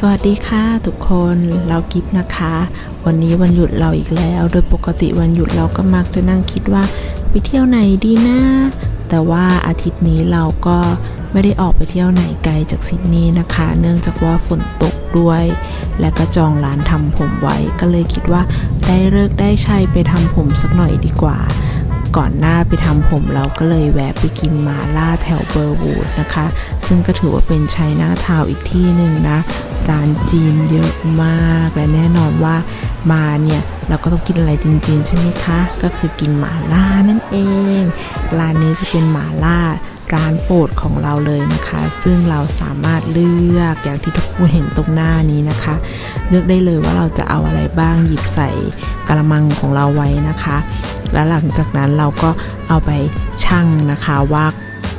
สวัสดีค่ะทุกคนเรากิฟนะคะ วันนี้วันหยุดเราอีกแล้ว โดยปกติวันหยุดเราก็มักจะนั่งคิดว่าไปเที่ยวไหนดีนะแต่ว่าอาทิตย์นี้เราก็ไม่ได้ออกไปเที่ยวไหนไกลจากซิดนีย์นะคะ เนื่องจากว่าฝนตกด้วย และก็จองร้านทำผมไว้ ก็เลยคิดว่าได้เลิกได้ชัยไปทำผมสักหน่อยดีกว่า ก่อนหน้าไปทำผมเราก็เลยแวะไปกินมาล่าแถวเบอร์วูดนะคะ ซึ่งก็ถือว่าเป็นชัยนาทาวอีกที่หนึ่งนะ ร้านจีนเยอะมากและแน่นอนว่า มาเนี่ยเราก็ต้องกินอะไรจีนๆใช่ไหมคะ ก็คือกินหมาล่านั่นเอง ร้านนี้จะเป็นหมาล่าร้านโปรดของเราเลยนะคะ ซึ่งเราสามารถเลือกอย่างที่ทุกคนเห็นตรงหน้านี้นะคะ เลือกได้เลยว่าเราจะเอาอะไรบ้างหยิบใส่กระมังของเราไว้นะคะ แล้วหลังจากนั้นเราก็เอาไปชั่งนะคะว่า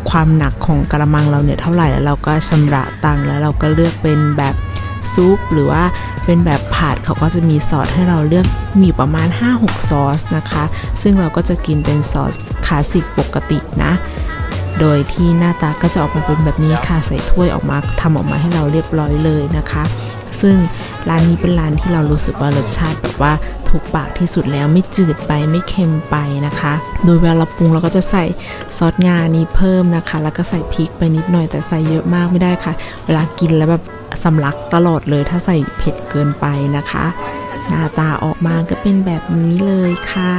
ความหนักของกระมังเราเนี่ยเท่าไหร่แล้วเราก็ชำระตังค์แล้วเราก็เลือกเป็นแบบ ซุปหรือว่าเป็นแบบผัดเขาก็จะมีซอสให้เราเลือกมีประมาณ 5-6 ซอสนะคะ ซึ่งเราก็จะกินเป็นซอสคลาสสิกปกตินะ โดยที่หน้าตาก็จะออกมาเป็นแบบนี้ค่ะใส่ถ้วยออกมาทำออกมาให้เราเรียบร้อยเลยนะคะ ซึ่งร้านนี้เป็นร้านที่เรารู้สึกว่ารสชาติแบบว่าถูกปากที่สุดแล้วไม่จืดไปไม่เค็มไปนะคะ โดยเวลาเราปรุงเราก็จะใส่ซอสงานี้เพิ่มนะคะ แล้วก็ใส่พริกไปนิดหน่อยแต่ใส่เยอะมากไม่ได้ค่ะ เวลากินแล้วแบบ สำลักตลอดเลยถ้าใส่เผ็ดเกินไปนะคะ หน้าตาออกมาก็เป็นแบบนี้เลยค่ะ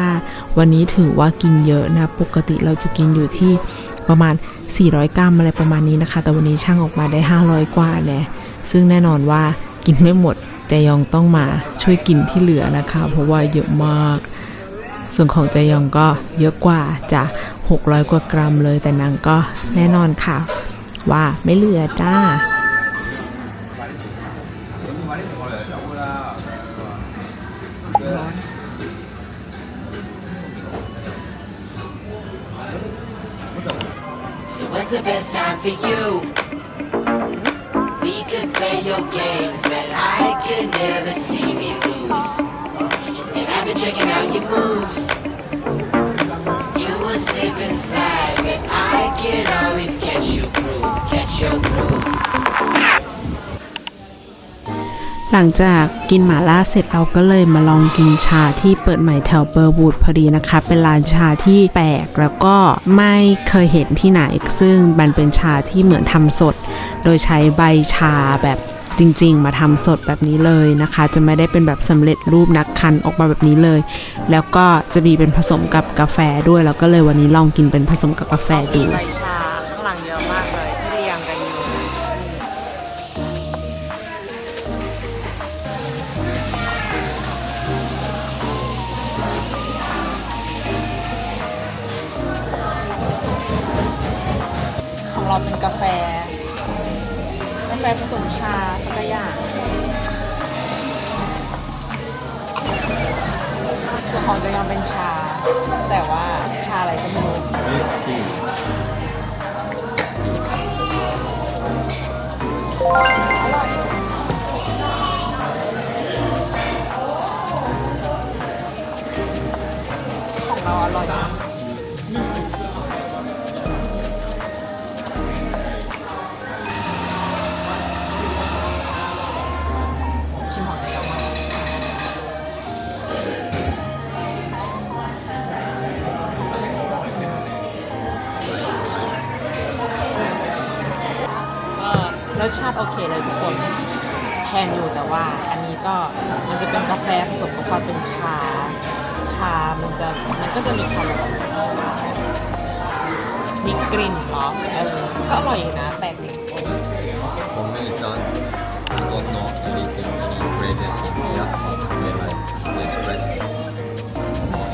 วันนี้ถือว่ากินเยอะนะ ปกติเราจะกินอยู่ที่ประมาณ 400 กรัมอะไรประมาณนี้นะคะ แต่วันนี้ช่างออกมาได้ 500 กว่าแน่ซึ่งแน่นอนว่ากินไม่หมดแจยองต้องมาช่วยกินที่เหลือนะคะ เพราะว่าเยอะมาก ส่วนของแจยองก็เยอะกว่าจะ600 กว่ากรัมเลยแต่นางก็แน่นอนค่ะ ว่าไม่เหลือจ้า The best time for you? We could play your games, but I could never see หลังจากกินหมาล่าเสร็จเราก็เลยมาลองกินชาที่เปิดใหม่แถวเบอร์วูดพอดีนะคะ เป็นร้านชาที่แปลกแล้วก็ไม่เคยเห็นที่ไหน ซึ่งมันเป็นชาที่เหมือนทำสด โดยใช้ใบชาแบบจริง ๆ มาทำสดแบบนี้เลยนะคะ จะไม่ได้เป็นแบบสำเร็จรูปนักคันออกมาแบบนี้เลย แล้วก็จะมีเป็นผสมกับกาแฟด้วยแล้วก็เลยวันนี้ลองกินเป็นผสมกับกาแฟดู กาแฟ กาแฟผสมชาสักอย่างส่วนของจะยังเป็นชา แต่ว่าชาอะไรก็ไม่รู้ข รสชาติโอเคเลยทุกคนแพงอยู่แต่ว่า อันนี้ก็มันจะเป็นกาแฟผสมกับความเป็นชา ชา มันจะมันก็จะมีความมีกลิ่นเนาะเออก็อร่อยอยู่นะแปลกดี ผมไม่จอนต้นนอ anything any ingredient in here realize like fresh more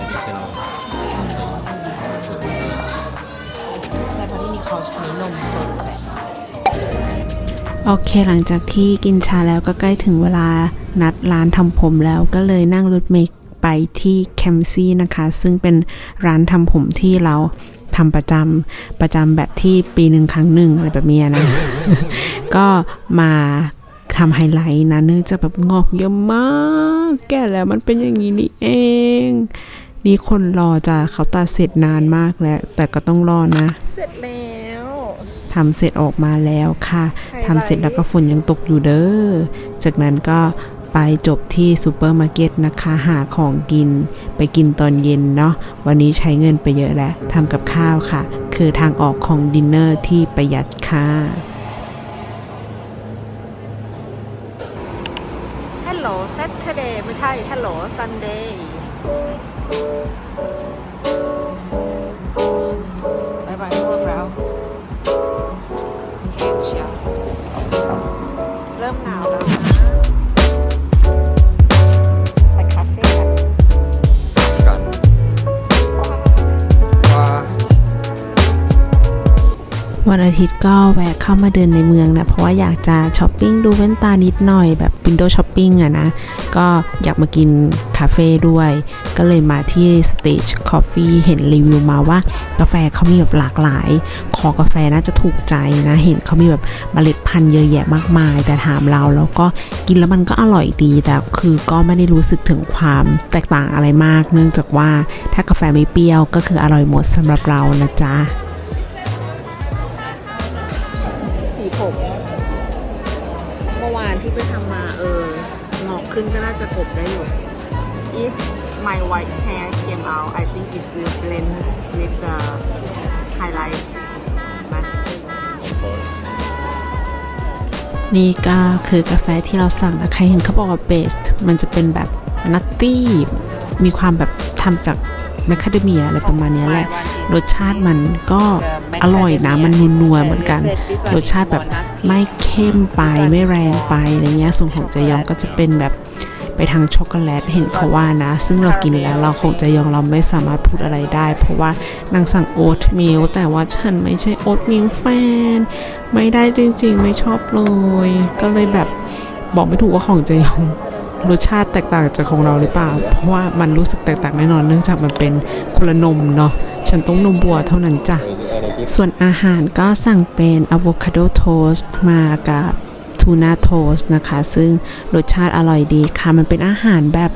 ใช่เพราะที่นี่เขาใช้นมสดแบบ โอเคหลังจากที่กินชาแล้วก็ใกล้ถึงเวลานัดร้านทำผมแล้วก็เลยนั่งรถเมล์ไปที่แคมซี่นะคะ ซึ่งเป็นร้านทำผมที่เราทำประจำประจำแบบที่ปีหนึ่งครั้งหนึ่งอะไรแบบนี้นะ ก็มาทำไฮไลท์นะเนื่องจากแบบงอกเยอะมาก แก่แล้วมันเป็นอย่างนี้นี่เอง นี่คนรอจะเขาตัดเสร็จนานมากแล้ว แต่ก็ต้องรอนะ เสร็จแล้ว ททำเสร็จออกมาแล้วค่ะทำเสร็จแล้วก็ฝนยังตกอยู่เด้อ จากนั้นก็ไปจบที่ซูเปอร์มาร์เก็ตนะคะหาของกินไปกินตอนเย็นเนาะวันนี้ใช้เงินไปเยอะแล้วทำกับข้าวค่ะ คือทางออกของดินเนอร์ที่ประหยัดค่ะ Hello Saturday ไม่ใช่ Hello Sunday บ วันอาทิตย์ก็แวะเข้ามาเดินในเมืองนะ เพราะว่าอยากจะช้อปปิ้งดูแว่นตานิดหน่อยแบบวินโดว์ช้อปปิ้งอะนะ ก็อยากมากินคาเฟ่ด้วย ก็เลยมาที่ Stage Coffee เห็นรีวิวมาว่ากาแฟเขามีแบบหลากหลาย คอกาแฟน่าจะถูกใจนะ เห็นเขามีแบบเมล็ดพันธุ์เยอะแยะมากมาย แต่ถามเราแล้วก็กินแล้วมันก็อร่อยดี แต่คือก็ไม่ได้รู้สึกถึงความแตกต่างอะไรมาก เนื่องจากว่าถ้ากาแฟไม่เปรี้ยวก็คืออร่อยหมดสำหรับเรานะจ๊ะ ขึ้นก็น่าจะกบได้อยู่ If my white hair came out I think it will blend with the highlight มันนี่ก็คือกาแฟที่เราสั่งนะใครเห็นเขาบอกว่าเบสมันจะเป็นแบบนัตตี้มีความแบบทำจากแมคคาเดเมียอะไรประมาณเนี้ยแหละ รสชาติมันก็อร่อยนะ มันนัวๆเหมือนกัน รสชาติแบบไม่เข้มไปไม่แรงไปอะไรเงี้ยส่วนของเจยองก็จะเป็นแบบ ไปทางช็อกโกแลตเห็นเขาว่านะ ซึ่งเรากินแล้วเราคงจะยองเราไม่สามารถพูดอะไรได้ เพราะว่านางสั่งโอ๊ตมิลแต่ว่าฉันไม่ใช่โอ๊ตมิลแฟน ไม่ได้จริงๆ ไม่ชอบเลย ก็เลยแบบบอกไม่ถูกว่าของเจยองรสชาติแตกต่างจากของเราหรือเปล่า เพราะว่ามันรู้สึกแตกต่างแน่นอนเนื่องจากมันเป็นคนละนมเนาะ ฉันต้องนมบัวเท่านั้นจ้ะ ส่วนอาหารก็สั่งเป็นอะโวคาโดโทสต์มากับ ทูน่าโทสนะคะ ซึ่งรสชาติอร่อยดีค่ะ มันเป็นอาหารแบบ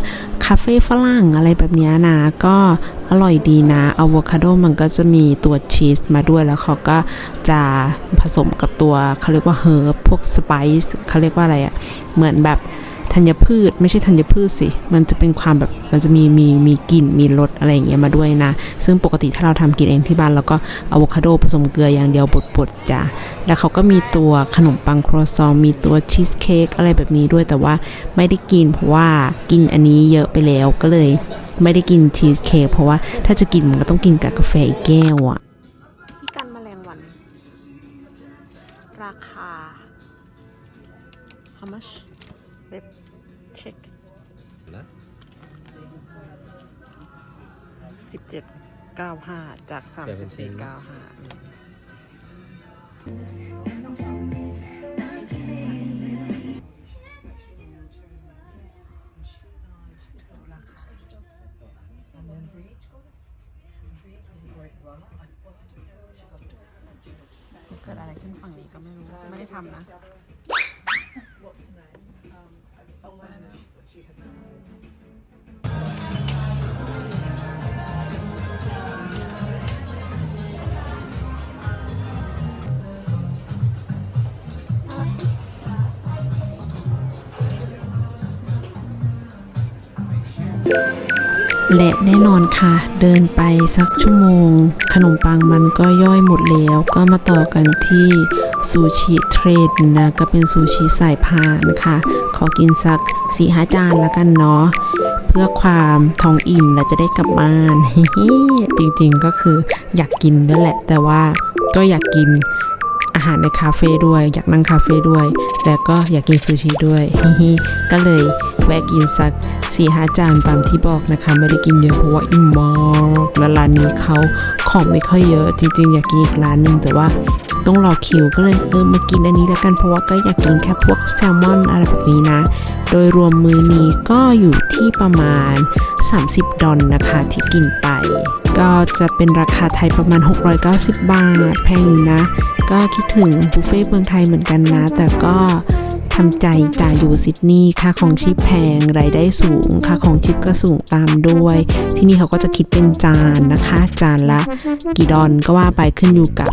คาเฟ่ฝรั่งอะไรแบบนี้นะ ก็อร่อยดีนะอะโวคาโดมันก็จะมีตัวชีสมาด้วยแล้วเขาก็จะผสมกับตัวเขาเรียกว่าเฮิร์บพวกสไปซ์เขาเรียกว่าอะไรอะเหมือนแบบ ธัญพืช ไม่ใช่ธัญพืชสิ มันจะเป็นความแบบมันจะมีมีมีกลิ่นมีรสอะไรอย่างเงี้ยมาด้วยนะ ซึ่งปกติถ้าเราทำกินเองที่บ้านเราก็อะโวคาโดผสมเกลืออย่างเดียวบดๆจ้ะแล้วเขาก็มีตัวขนมปังครัวซองมีตัวชีสเค้กอะไรแบบนี้ด้วยแต่ว่าไม่ได้กินเพราะว่ากินอันนี้เยอะไปแล้วก็เลย ไม่ได้กินชีสเค้กเพราะว่าถ้าจะกินมันก็ต้องกินกับกาแฟอีกแก้วอะ เก้าห้าจากสามสิบสี่เก้าห้าเกิดอะไรขึ้นฝั่งนี้ก็ไม่รู้ ไม่ได้ทำนะ และแน่นอนค่ะ เดินไปสักชั่วโมง ขนมปังมันก็ย่อยหมดแล้ว ก็มาต่อกันที่ซูชิเทรดนะก็เป็นซูชิสายพานค่ะ ขอกินสักสี่ห้าจานแล้วกันเนาะเพื่อความท้องอิ่มและจะได้กลับบ้านจริงๆก็คืออยากกินด้วยแหละ แต่ว่าก็อยากกินอาหารในคาเฟ่ด้วย อยากนั่งคาเฟ่ด้วย แต่ก็อยากกินซูชิด้วยก็เลยแวะกินสัก 4ีหาจานตามที่บอกนะคะ ไม่ได้กินเยอะเพราะว่าอิ่มมากและร้านนี้เขาของไม่ค่อยเยอะ จริง ๆ อยากกินอีกร้านหนึ่งแต่ว่าต้องรอคิวก็เลยเออมากินอันนี้แล้วกันเพราะว่าก็อยากกินแค่พวกแซลมอนอะไรแบบนี้นะ โดยรวมมือนี้ก็อยู่ที่ประมาณ 30 ดอลนะคะที่กินไป ก็จะเป็นราคาไทยประมาณ 690 บาทแพงนะ ก็คิดถึงบุฟเฟ่ต์เมืองไทยเหมือนกันนะ แต่ก็ ถ้าำใจจ่ายอยู่ซิดนีย์ค่าของชีพแพงรายได้สูง ค่าของชีพก็สูงตามด้วย ที่นี่เขาก็จะคิดเป็นจานนะคะ จานละ กี่ดอลก็ว่าไปขึ้นอยู่กับ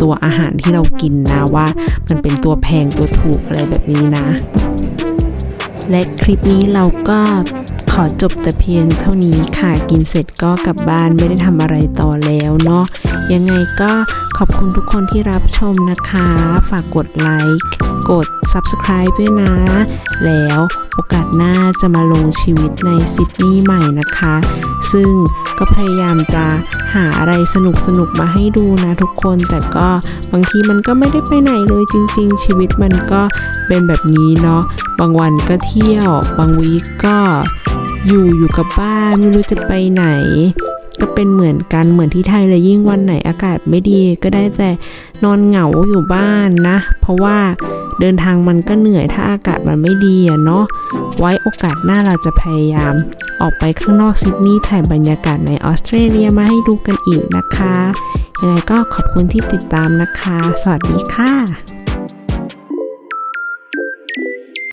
ตัวอาหารที่เรากินนะว่า มันเป็นตัวแพงตัวถูกอะไรแบบนี้นะ และคลิปนี้เราก็ขอจบแต่เพียงเท่านี้ค่ะ กินเสร็จก็กลับบ้านไม่ได้ทำอะไรต่อแล้วเนาะยังไงก็ขอบคุณทุกคนที่รับชมนะคะ ฝากกดไลค์ กด Subscribe ด้วยนะ แล้วโอกาสหน้าจะมาลงชีวิตในซิดนีย์ใหม่นะคะ ซึ่งก็พยายามจะหาอะไรสนุกสนุกมาให้ดูนะทุกคน แต่ก็บางทีมันก็ไม่ได้ไปไหนเลยจริง ๆ ชีวิตมันก็เป็นแบบนี้เนาะ บางวันก็เที่ยว บางวีก็อยู่อยู่กับบ้านไม่รู้จะไปไหน ก็เป็นเหมือนกันเหมือนที่ไทยเลยยิ่งวันไหนอากาศไม่ดีก็ได้แต่นอนเหงาอยู่บ้านนะ เพราะว่าเดินทางมันก็เหนื่อยถ้าอากาศมันไม่ดีอะเนาะไว้โอกาสหน้าเราจะพยายาม ออกไปข้างนอกซิดนีย์ถ่ายบรรยากาศในออสเตรเลียมาให้ดูกันอีกนะคะยังไงก็ขอบคุณที่ติดตามนะคะ สวัสดีค่ะ